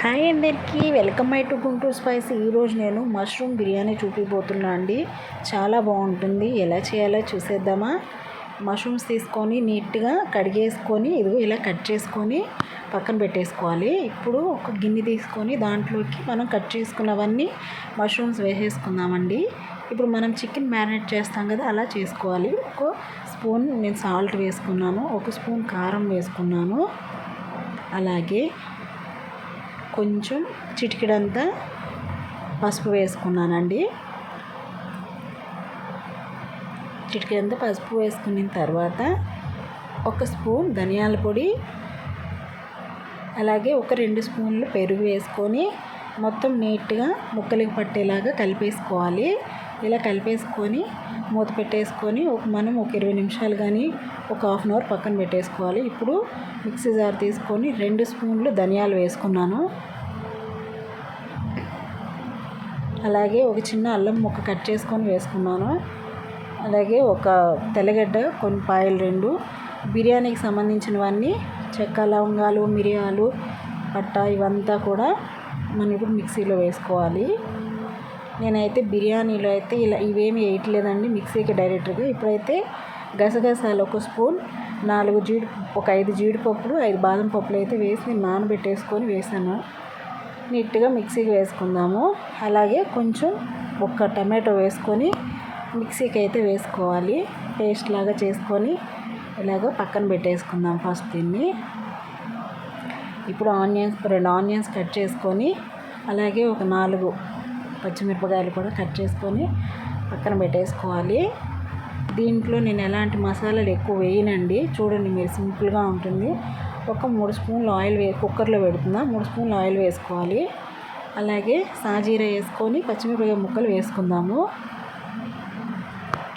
Hi అందరికీ welcome my to Guntur spice. ఈరోజు నేను మష్రూమ్ బిర్యానీ చూపిపోతున్నా అండి. చాలా బాగుంటుంది. ఎలా చేయాలో చూసేద్దామా? మష్రూమ్స్ తీసుకొని నీట్గా కడిగేసుకొని ఇదిగో ఇలా కట్ చేసుకొని పక్కన పెట్టేసుకోవాలి. ఇప్పుడు ఒక గిన్నె తీసుకొని దాంట్లోకి మనం కట్ చేసుకున్నవన్నీ మష్రూమ్స్ వేసేసుకుందామండి. ఇప్పుడు మనం చికెన్ మ్యారినేట్ చేస్తాం కదా అలా చేసుకోవాలి. ఒక స్పూన్ నేను సాల్ట్ వేసుకున్నాను ఒక స్పూన్ కారం వేసుకున్నాను. అలాగే కొంచెం చిటికిడంతా పసుపు వేసుకున్నానండి. చిటికిడంతా పసుపు వేసుకున్న తర్వాత ఒక స్పూన్ ధనియాల పొడి అలాగే ఒక రెండు స్పూన్లు పెరుగు వేసుకొని మొత్తం నీట్గా ముక్కలకు పట్టేలాగా కలిపేసుకోవాలి. ఇలా కలిపేసుకొని మూత పెట్టేసుకొని ఒక మనం ఒక ఇరవై నిమిషాలు కానీ ఒక హాఫ్ అన్ అవర్ పక్కన పెట్టేసుకోవాలి. ఇప్పుడు మిక్సీ జార్ తీసుకొని రెండు స్పూన్లు ధనియాలు వేసుకున్నాను. అలాగే ఒక చిన్న అల్లం ముక్క కట్ చేసుకొని వేసుకున్నాను. అలాగే ఒక తెల్లగడ్డ కొన్ని పాయలు రెండు. బిర్యానీకి సంబంధించినవన్నీ చెక్క లవంగాలు మిరియాలు పట్ట ఇవంతా కూడా మనం ఇప్పుడు మిక్సీలో వేసుకోవాలి. నేనైతే బిర్యానీలో అయితే ఇలా ఇవేమి వేయట్లేదండి మిక్సీకి డైరెక్ట్గా. ఇప్పుడైతే గసగసాలు ఒక స్పూన్ నాలుగు జీడి ఒక ఐదు జీడిపప్పులు ఐదు బాదం పప్పులు అయితే వేసి నేను నానబెట్టేసుకొని వేసాను. నీట్గా మిక్సీకి వేసుకుందాము. అలాగే కొంచెం ఒక టమాటో వేసుకొని మిక్సీకి అయితే వేసుకోవాలి. పేస్ట్ లాగా చేసుకొని ఇలాగ పక్కన పెట్టేసుకుందాం ఫస్ట్ దీన్ని. ఇప్పుడు ఆనియన్స్ రెండు ఆనియన్స్ కట్ చేసుకొని అలాగే ఒక నాలుగు పచ్చిమిరపకాయలు కూడా కట్ చేసుకొని పక్కన పెట్టేసుకోవాలి. దీంట్లో నేను ఎలాంటి మసాలాలు ఎక్కువ వేయనండి. చూడండి మీరు సింపుల్గా ఉంటుంది. ఒక మూడు స్పూన్లు ఆయిల్ వే కుక్కర్లో పెడుతుందా మూడు స్పూన్లు ఆయిల్ వేసుకోవాలి. అలాగే సాజీర వేసుకొని పచ్చిమిరపకాయ ముక్కలు వేసుకుందాము.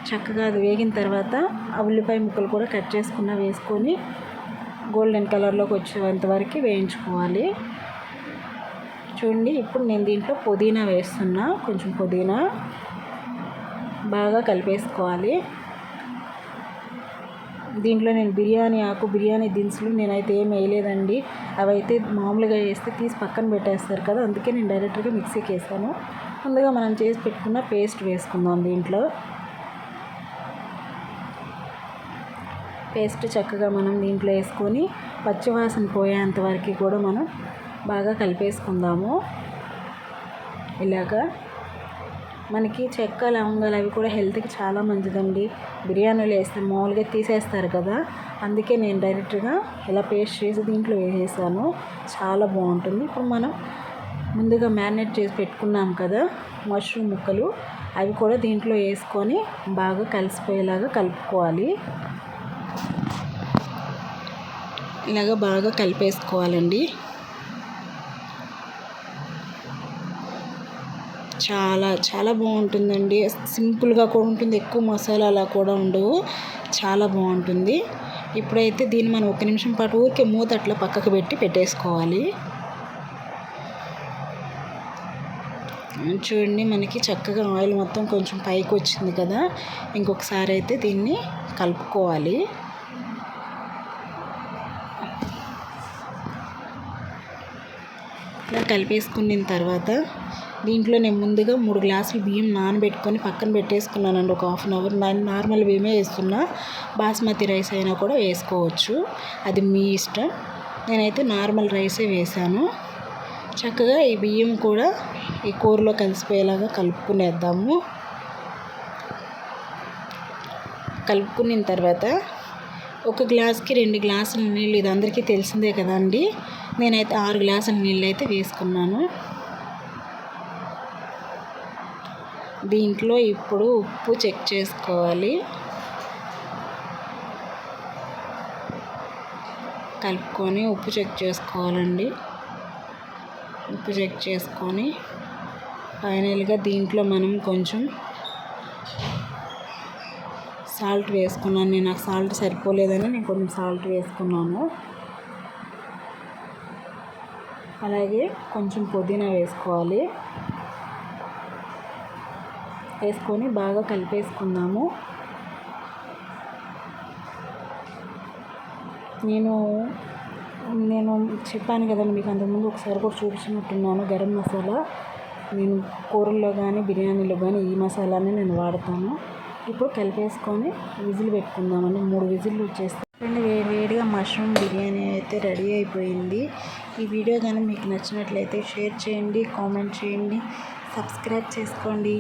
చక్కగా అది వేగిన తర్వాత ఆ ఉల్లిపాయ ముక్కలు కూడా కట్ చేసుకున్న వేసుకొని గోల్డెన్ కలర్లోకి వచ్చేంత వరకు వేయించుకోవాలి. చూడండి ఇప్పుడు నేను దీంట్లో పుదీనా వేస్తున్నా. కొంచెం పుదీనా బాగా కలిపేసుకోవాలి. దీంట్లో నేను బిర్యానీ ఆకు బిర్యానీ దినుసులు నేనైతే ఏం వేయలేదండి. అవైతే మామూలుగా వేస్తే తీసి పక్కన పెట్టేస్తారు కదా అందుకే నేను డైరెక్ట్గా మిక్సీకి వేసాను. ముందుగా మనం చేసి పెట్టుకున్న పేస్ట్ వేసుకుందాం దీంట్లో. పేస్ట్ చక్కగా మనం దీంట్లో వేసుకొని పచ్చివాసన పోయేంత వరకు కూడా మనం బాగా కలిపేసుకుందాము. ఇలాగా మనకి చెక్క లవంగాలు అవి కూడా హెల్త్కి చాలా మంచిదండి. బిర్యానీలు వేస్తే మామూలుగా తీసేస్తారు కదా. అందుకే నేను డైరెక్ట్గా ఇలా పేస్ట్ చేసి దీంట్లో వేసేసాను. చాలా బాగుంటుంది. ఇప్పుడు మనం ముందుగా మ్యారినేట్ చేసి పెట్టుకున్నాం కదా మష్రూమ్ ముక్కలు. అవి కూడా దీంట్లో వేసుకొని బాగా కలిసిపోయేలాగా కలుపుకోవాలి. ఇలాగ బాగా కలిపేసుకోవాలండి. చాలా చాలా బాగుంటుందండి. సింపుల్గా కూడా ఉంటుంది. ఎక్కువ మసాలాలా కూడా ఉండవు. చాలా బాగుంటుంది. ఇప్పుడైతే దీన్ని మనం ఒక నిమిషం పాటు ఊరికే మూత అట్లా పక్కకు పెట్టి పెట్టేసుకోవాలి. చూడండి మనకి చక్కగా ఆయిల్ మొత్తం కొంచెం పైకి వచ్చింది కదా. ఇంకొకసారి అయితే దీన్ని కలుపుకోవాలి. ఇలా కలిపేసుకున్న తర్వాత దీంట్లో నేను ముందుగా మూడు గ్లాసులు బియ్యం నానబెట్టుకొని పక్కన పెట్టేసుకున్నానండి. ఒక హాఫ్ అన్ అవర్ నేను నార్మల్ బియ్యమే వేస్తున్నా. బాస్మతి రైస్ అయినా కూడా వేసుకోవచ్చు. అది మీ ఇష్టం. నేనైతే నార్మల్ రైసే వేసాను. చక్కగా ఈ బియ్యం కూడా ఈ కూరలో కలిసిపోయేలాగా కలుపుకునేద్దాము. కలుపుకున్న తర్వాత ఒక గ్లాస్కి రెండు గ్లాసుల నీళ్ళు ఇది అందరికీ తెలిసిందే కదండి. నేనైతే ఆరు గ్లాసుల నీళ్ళు అయితే వేసుకున్నాను. దీంట్లో ఇప్పుడు ఉప్పు చెక్ చేసుకోవాలి. కలుపుకొని ఉప్పు చెక్ చేసుకోవాలండి. ఉప్పు చెక్ చేసుకొని ఫైనల్గా దీంట్లో మనం కొంచెం సాల్ట్ వేసుకున్నాను. నేను నాకు సాల్ట్ సరిపోలేదని నేను కొంచెం సాల్ట్ వేసుకున్నాను. అలాగే కొంచెం పుదీనా వేసుకోవాలి. వేసుకొని బాగా కలిపేసుకుందాము. నేను నేను చెప్పాను కదండి మీకు అంతకుముందు ఒకసారి కూడా చూపించినట్టున్నాను గరం మసాలా. నేను కూరల్లో కానీ బిర్యానీలో కానీ ఈ మసాలానే నేను వాడతాను. ఇప్పుడు కలిపేసుకొని విజిల్ పెట్టుకుందామండి. మూడు విజిల్లు వచ్చేస్తే వేడిగా మష్రూమ్ బిర్యానీ అయితే రెడీ అయిపోయింది. ఈ వీడియో కానీ మీకు నచ్చినట్లయితే షేర్ చేయండి కామెంట్ చేయండి సబ్స్క్రైబ్ చేసుకోండి.